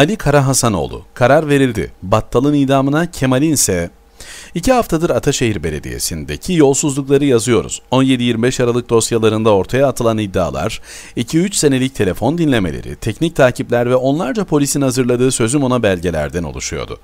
Ali Karahasanoğlu karar verildi. Battal'ın idamına Kemal'in ise İki haftadır Ataşehir Belediyesi'ndeki yolsuzlukları yazıyoruz. 17-25 Aralık dosyalarında ortaya atılan iddialar, 2-3 senelik telefon dinlemeleri, teknik takipler ve onlarca polisin hazırladığı sözüm ona belgelerden oluşuyordu.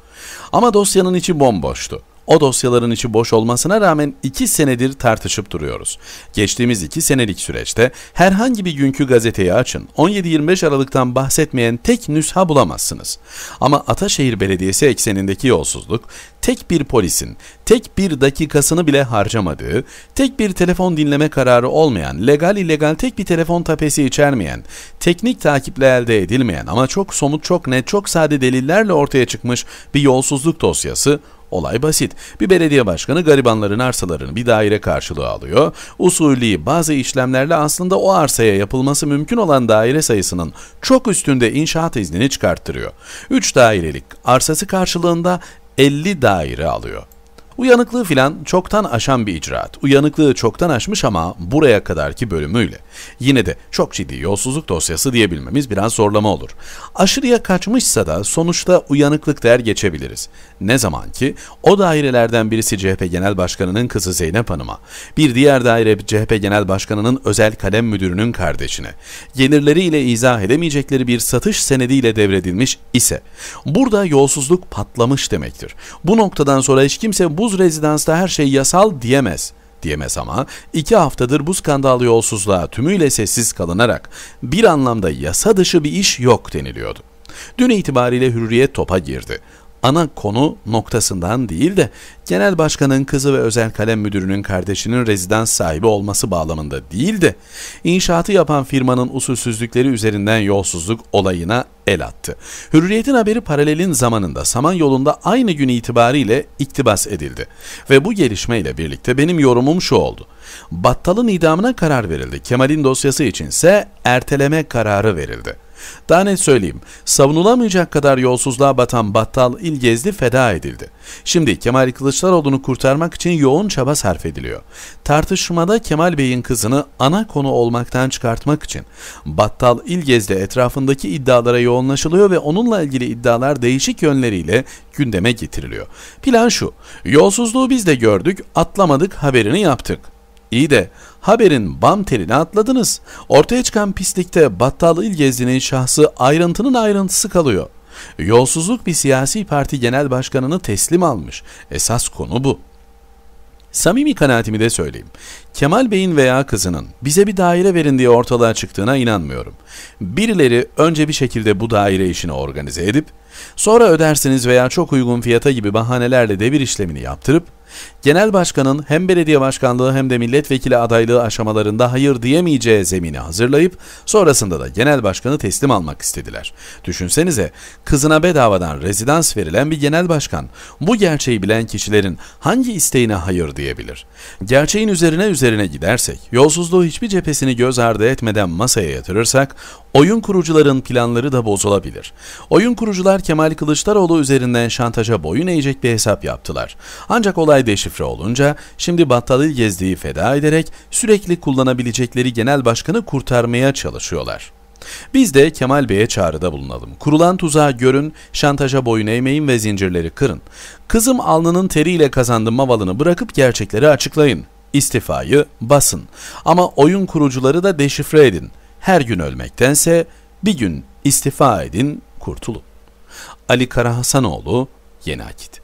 Ama dosyanın içi bomboştu. O dosyaların içi boş olmasına rağmen iki senedir tartışıp duruyoruz. Geçtiğimiz iki senelik süreçte herhangi bir günkü gazeteyi açın. 17-25 Aralık'tan bahsetmeyen tek nüsha bulamazsınız. Ama Ataşehir Belediyesi eksenindeki yolsuzluk, tek bir polisin, tek bir dakikasını bile harcamadığı, tek bir telefon dinleme kararı olmayan, legal illegal tek bir telefon tapesi içermeyen, teknik takiple elde edilmeyen ama çok somut, çok net, çok sade delillerle ortaya çıkmış bir yolsuzluk dosyası Olay basit. Bir belediye başkanı garibanların arsalarını bir daire karşılığı alıyor. Usulü bazı işlemlerle aslında o arsaya yapılması mümkün olan daire sayısının çok üstünde inşaat iznini çıkarttırıyor. 3 dairelik arsası karşılığında 50 daire alıyor. Uyanıklığı filan çoktan aşan bir icraat. Uyanıklığı çoktan aşmış ama buraya kadarki bölümüyle. Yine de çok ciddi yolsuzluk dosyası diyebilmemiz biraz zorlama olur. Aşırıya kaçmışsa da sonuçta uyanıklık der geçebiliriz. Ne zaman ki o dairelerden birisi CHP Genel Başkanı'nın kızı Zeynep Hanım'a, bir diğer daire CHP Genel Başkanı'nın özel kalem müdürünün kardeşine, gelirleriyle izah edemeyecekleri bir satış senediyle devredilmiş ise, burada yolsuzluk patlamış demektir. Bu noktadan sonra hiç kimse buz rezidansta her şey yasal diyemez diyemez ama iki haftadır bu skandal yolsuzluğa tümüyle sessiz kalınarak bir anlamda yasa dışı bir iş yok deniliyordu. Dün itibariyle hürriyet topa girdi ana konu noktasından değil de genel başkanın kızı ve özel kalem müdürünün kardeşinin rezidans sahibi olması bağlamında değil de inşaatı yapan firmanın usulsüzlükleri üzerinden yolsuzluk olayına el attı. Hürriyet'in haberi paralelin zamanında Saman yolunda aynı gün itibariyle iktibas edildi. Ve bu gelişmeyle birlikte benim yorumum şu oldu. Battal'ın idamına karar verildi. Kemal'in dosyası içinse erteleme kararı verildi. Daha net söyleyeyim, savunulamayacak kadar yolsuzluğa batan Battal İlgezli feda edildi. Şimdi Kemal Kılıçdaroğlu'nu kurtarmak için yoğun çaba sarf ediliyor. Tartışmada Kemal Bey'in kızını ana konu olmaktan çıkartmak için Battal İlgezli etrafındaki iddialara yoğunlaşılıyor ve onunla ilgili iddialar değişik yönleriyle gündeme getiriliyor. Plan şu, yolsuzluğu biz de gördük, atlamadık, haberini yaptık. İyi de haberin bam teline atladınız. Ortaya çıkan pislikte Battal İlgezli'nin şahsı ayrıntının ayrıntısı kalıyor. Yolsuzluk bir siyasi parti genel başkanını teslim almış. Esas konu bu. Samimi kanaatimi de söyleyeyim. Kemal Bey'in veya kızının bize bir daire verin diye ortalığa çıktığına inanmıyorum. Birileri önce bir şekilde bu daire işini organize edip, sonra ödersiniz veya çok uygun fiyata gibi bahanelerle devir işlemini yaptırıp, Genel başkanın hem belediye başkanlığı hem de milletvekili adaylığı aşamalarında hayır diyemeyeceği zemini hazırlayıp sonrasında da genel başkanı teslim almak istediler. Düşünsenize kızına bedavadan rezidans verilen bir genel başkan bu gerçeği bilen kişilerin hangi isteğine hayır diyebilir? Gerçeğin üzerine üzerine gidersek, yolsuzluğu hiçbir cephesini göz ardı etmeden masaya yatırırsak oyun kurucuların planları da bozulabilir. Oyun kurucular Kemal Kılıçdaroğlu üzerinden şantaja boyun eğecek bir hesap yaptılar. Ancak olay deşifre olunca şimdi Battal gezdiği feda ederek sürekli kullanabilecekleri genel başkanı kurtarmaya çalışıyorlar. Biz de Kemal Bey'e çağrıda bulunalım. Kurulan tuzağı görün, şantaja boyun eğmeyin ve zincirleri kırın. Kızım alnının teriyle kazandım mavalını bırakıp gerçekleri açıklayın. İstifayı basın. Ama oyun kurucuları da deşifre edin. Her gün ölmektense bir gün istifa edin, kurtulun. Ali Karahasanoğlu, Yeni Akit